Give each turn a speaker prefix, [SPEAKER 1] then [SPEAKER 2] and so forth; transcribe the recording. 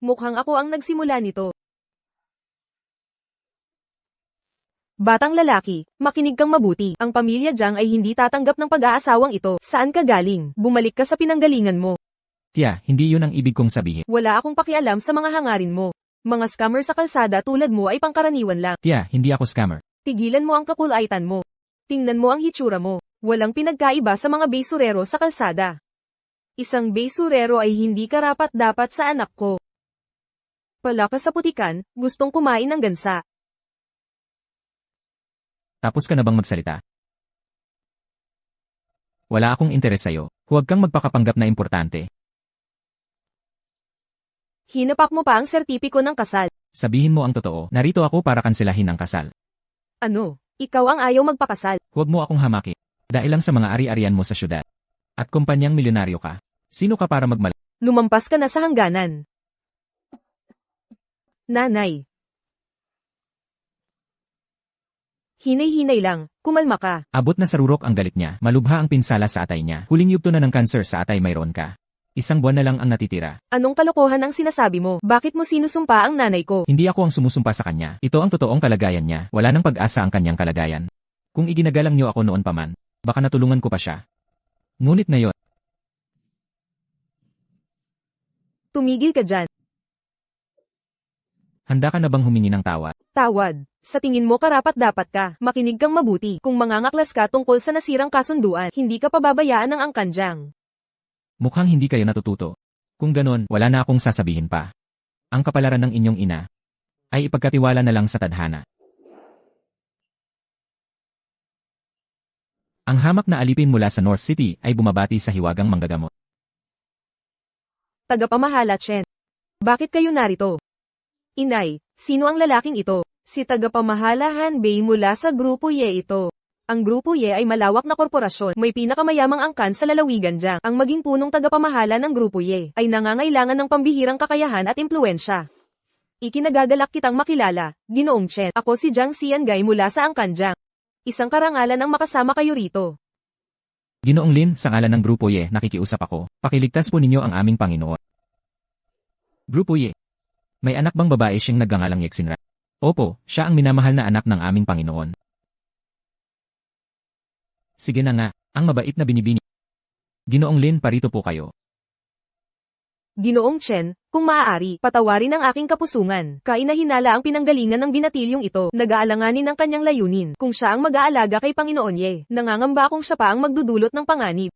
[SPEAKER 1] Mukhang ako ang nagsimula nito. Batang lalaki, makinig kang mabuti. Ang pamilya Jiang ay hindi tatanggap ng pag-aasawang ito. Saan ka galing? Bumalik ka sa pinanggalingan mo.
[SPEAKER 2] Tia, hindi yun ang ibig kong sabihin.
[SPEAKER 1] Wala akong pakialam sa mga hangarin mo. Mga scammer sa kalsada tulad mo ay pangkaraniwan lang.
[SPEAKER 2] Tia, hindi ako scammer.
[SPEAKER 1] Tigilan mo ang kakulaitan mo. Tingnan mo ang hitsura mo. Walang pinagkaiba sa mga besurero sa kalsada. Isang besurero ay hindi karapat dapat sa anak ko. Palakas sa putikan, gustong kumain ng gansa.
[SPEAKER 2] Tapos ka na bang magsalita? Wala akong interes sa'yo. Huwag kang magpakapanggap na importante.
[SPEAKER 1] Hinapak mo pa ang sertipiko ng kasal.
[SPEAKER 2] Sabihin mo ang totoo. Narito ako para kanselahin ang kasal.
[SPEAKER 1] Ano? Ikaw ang ayaw magpakasal.
[SPEAKER 2] Huwag mo akong hamaki. Dahil lang sa mga ari-arian mo sa syudad. At kumpanyang milyonaryo ka. Sino ka para magmal...
[SPEAKER 1] Lumampas ka na sa hangganan. Nanay. Hinay-hinay lang, kumalma ka.
[SPEAKER 2] Abot na sa rurok ang galit niya. Malubha ang pinsala sa atay niya. Huling yugto na ng cancer sa atay mayroon ka. Isang buwan na lang ang natitira.
[SPEAKER 1] Anong kalokohan ang sinasabi mo? Bakit mo sinusumpa ang nanay ko?
[SPEAKER 2] Hindi ako ang sumusumpa sa kanya. Ito ang totoong kalagayan niya. Wala nang pag-asa ang kanyang kalagayan. Kung iginagalang niyo ako noon pa man, baka natulungan ko pa siya. Ngunit ngayon,
[SPEAKER 1] Tumigil ka dyan.
[SPEAKER 2] Handa ka na bang humingi ng tawad?
[SPEAKER 1] Tawad. Sa tingin mo karapat dapat ka. Makinig kang mabuti. Kung mangangaklas ka tungkol sa nasirang kasunduan, hindi ka pababayaan ng angkanjang.
[SPEAKER 2] Mukhang hindi kayo natututo. Kung ganon, wala na akong sasabihin pa. Ang kapalaran ng inyong ina ay ipagkatiwala na lang sa tadhana. Ang hamak na alipin mula sa North City ay bumabati sa hiwagang manggagamot.
[SPEAKER 1] Tagapamahala Chen. Bakit kayo narito? Inay, sino ang lalaking ito? Si tagapamahala Han Bei mula sa Grupo Ye ito. Ang Grupo Ye ay malawak na korporasyon, may pinakamayamang angkan sa lalawigan diyang. Ang maging punong tagapamahala ng Grupo Ye ay nangangailangan ng pambihirang kakayahan at impluensya. Ikinagagalak kitang makilala, Ginoong Chen. Ako si Jiang Xiangay mula sa angkan Jiang. Isang karangalan ang makasama kayo rito.
[SPEAKER 2] Ginoong Lin, sa ngalan ng Grupo Ye, nakikiusap ako. Pakiligtas po ninyo ang aming Panginoon. Grupo Ye. May anak bang babae siyang nagngangalang Yexinra? Opo, siya ang minamahal na anak ng aming Panginoon. Sige na nga, ang mabait na binibini. Ginoong Lin, parito po kayo.
[SPEAKER 1] Ginoong Chen, kung maaari, patawarin ang aking kapusungan. Kainahinala ang pinanggalingan ng binatilyong ito, nag-aalanganin ang kanyang layunin. Kung siya ang mag-aalaga kay Panginoon Ye, nangangamba akong siya pa ang magdudulot ng panganib.